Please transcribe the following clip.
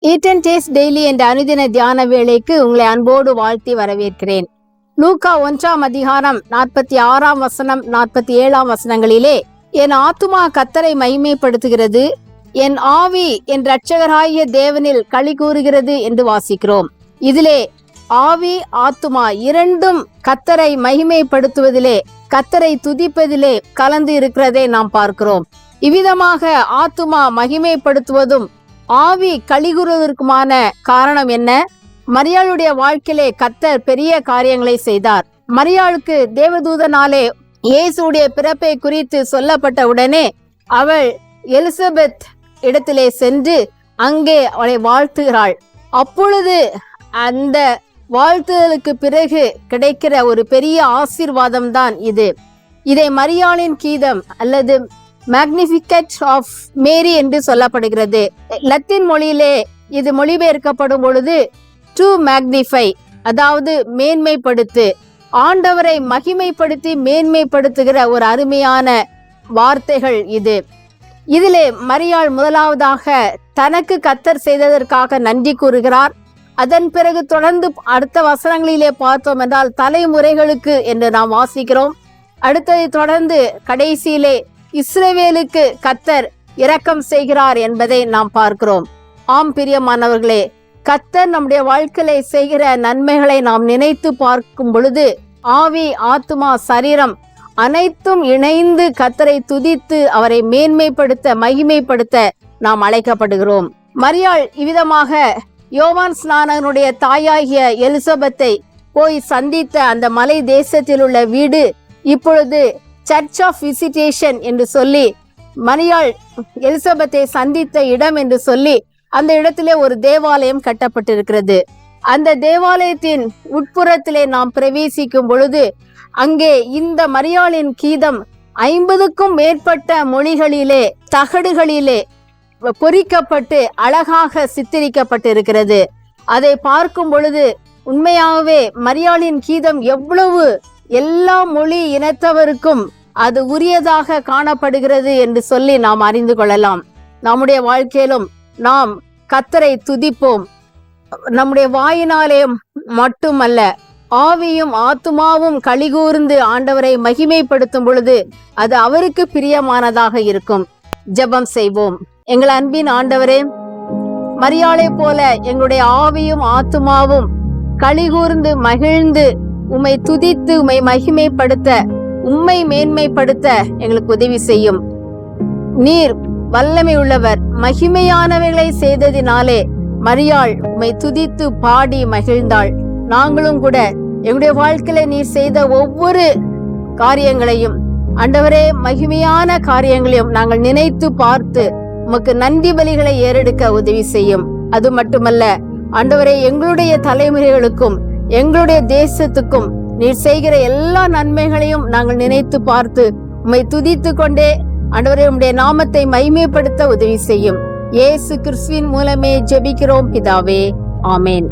Eaten daily என்ற அனுதின தியான வேலைக்கு உங்களை அன்போடு வாழ்த்தி வரவேற்கிறேன். லூகா ஒன்றாம் அதிகாரம் நாற்பத்தி ஆறாம் வசனம் நாற்பத்தி ஏழாம் வசனங்களிலே என் ஆத்துமா கத்தரை மைமைப்படுத்துகிறது என் ஆவி என் இரட்சகராகிய தேவனில் களி கூறுகிறது என்று வாசிக்கிறோம். இதிலே ஆவி ஆத்துமா இரண்டும் கத்தரை மகிமைப்படுத்துவதிலே கத்தரை துதிப்பதிலே கலந்து இருக்கிறதை நாம் பார்க்கிறோம். இவ்விதமாக ஆத்துமா மகிமைப்படுத்துவதும் ஆவி கழிகுறுவதற்குமான காரணம் என்ன? மரியாளுடைய வாழ்க்கையிலே கத்தர் பெரிய காரியங்களை செய்தார். மரியாளுக்கு தேவதூதனாலே இயேசுடைய பிறப்பை குறித்து சொல்லப்பட்ட உடனே அவள் எலிசபெத் இடத்திலே சென்று அங்கே அவளை வாழ்த்துகிறாள். அப்பொழுது அந்த வாழ்த்துதலுக்கு பிறகு கிடைக்கிற ஒரு பெரிய ஆசீர்வாதம் தான் இது. இதை மரியாளின் கீதம் அல்லது மேக்னிஃபிகட் ஆஃப் மேரி என்று சொல்லப்படுகிறது. லத்தீன் மொழியிலே இது மொழிபெயர்க்கப்படும் பொழுது டு மேக்னிஃபை அதாவது மேன்மைப்படுத்து ஆண்டவரை மகிமைப்படுத்தி மேன்மைப்படுத்துகிற ஒரு அருமையான வார்த்தைகள் இது. இதிலே மரியாள் முதலாவதாக தனக்கு கத்தர் செய்ததற்காக நன்றி கூறுகிறார். அதன் பிறகு தொடர்ந்து அடுத்த வசனங்களிலே பார்த்தோம் என்றால் தலைமுறைகளுக்கு என்று நாம் வாசிக்கிறோம். அடுத்ததை தொடர்ந்து கடைசியிலே இஸ்ரேவேலுக்கு கத்தர் இரக்கம் செய்கிறார் என்பதை நாம் பார்க்கிறோம். ஆம் பிரியமானவர்களே கத்தர் நம்முடைய வாழ்க்கையில செய்கிற நன்மைகளை நாம் நினைத்து பார்க்கும் பொழுது ஆவி ஆத்மா சரீரம் அனைத்தும் இணைந்து கத்தரை துதித்து அவரை மேன்மைப்படுத்த மகிமைப்படுத்த நாம் அழைக்கப்படுகிறோம். மரியாள் இவ்விதமாக யோவான் ஸ்நானனுடைய தாயாகிய எலிசபெத்தை போய் சந்தித்த அந்த மலை தேசத்தில் உள்ள வீடு இப்பொழுது சர்ச் ஆஃப் விசிட்டேஷன் என்று சொல்லி மரியாள் எலிசபெத்தை சந்தித்த இடம் என்று சொல்லி அந்த இடத்திலே ஒரு தேவாலயம் கட்டப்பட்டிருக்கிறது. அந்த தேவாலயத்தின் உட்புறத்திலே நாம் பிரவேசிக்கும் பொழுது அங்கே இந்த மரியாளின் கீதம் ஐம்பதுக்கும் மேற்பட்ட மொழிகளிலே தகடுகளிலே பொறிக்கப்பட்டு அழகாக சித்தரிக்கப்பட்டிருக்கிறது. அதை பார்க்கும் பொழுது உண்மையாகவே மரியாளின் கீதம் எவ்வளவு எல்லா மொழி இனத்தவருக்கும் அது உரியதாக காணப்படுகிறது என்று சொல்லி நாம் அறிந்து கொள்ளலாம். நம்முடைய வாழ்க்கையிலும் நாம் கத்தரை துதிப்போம். நம்முடைய வாயினாலே மட்டுமல்ல ஆவியும் ஆத்துமாவும் கலிகூர்ந்து ஆண்டவரை மகிமைப்படுத்தும் பொழுது அது அவருக்கு பிரியமானதாக இருக்கும். ஜெபம் செய்வோம். எங்கள் அன்பின் ஆண்டவரே மரியாளை போல எங்களுடைய ஆவியும் ஆத்துமாவும் கலிகூர்ந்து மகிழ்ந்து உம்மை துதித்து உம்மை மகிமைப்படுத்த உம்மை மேன்மைப்படுத்த எங்களுக்கு உதவி செய்யும். நீர் வல்லமை உள்ளவர் மகிமையானவைகளை செய்ததினாலே மரியாள் உம்மை துதித்து பாடி மகிழ்ந்தாள். நாங்களும் கூட எங்களுடைய வாழ்க்கையில நீர் செய்த ஒவ்வொரு காரியங்களையும் ஆண்டவரே மகிமையான காரியங்களையும் நாங்கள் நினைத்து பார்த்து உமக்கு நன்றி பலிகளை ஏறெடுக்க உதவி செய்யும். அது மட்டுமல்ல ஆண்டவரே எங்களுடைய தலைமுறைகளுக்கும் எங்களுடைய தேசத்துக்கும் நீர் செய்கிற எல்லா நன்மைகளையும் நாங்கள் நினைத்து பார்த்து உம்மை துதித்து கொண்டே ஆண்டவரே உம்முடைய நாமத்தை மைமைப்படுத்த உதவி செய்யும். ஏசு கிறிஸ்துவின் மூலமே ஜெபிக்கிறோம் பிதாவே. ஆமேன்.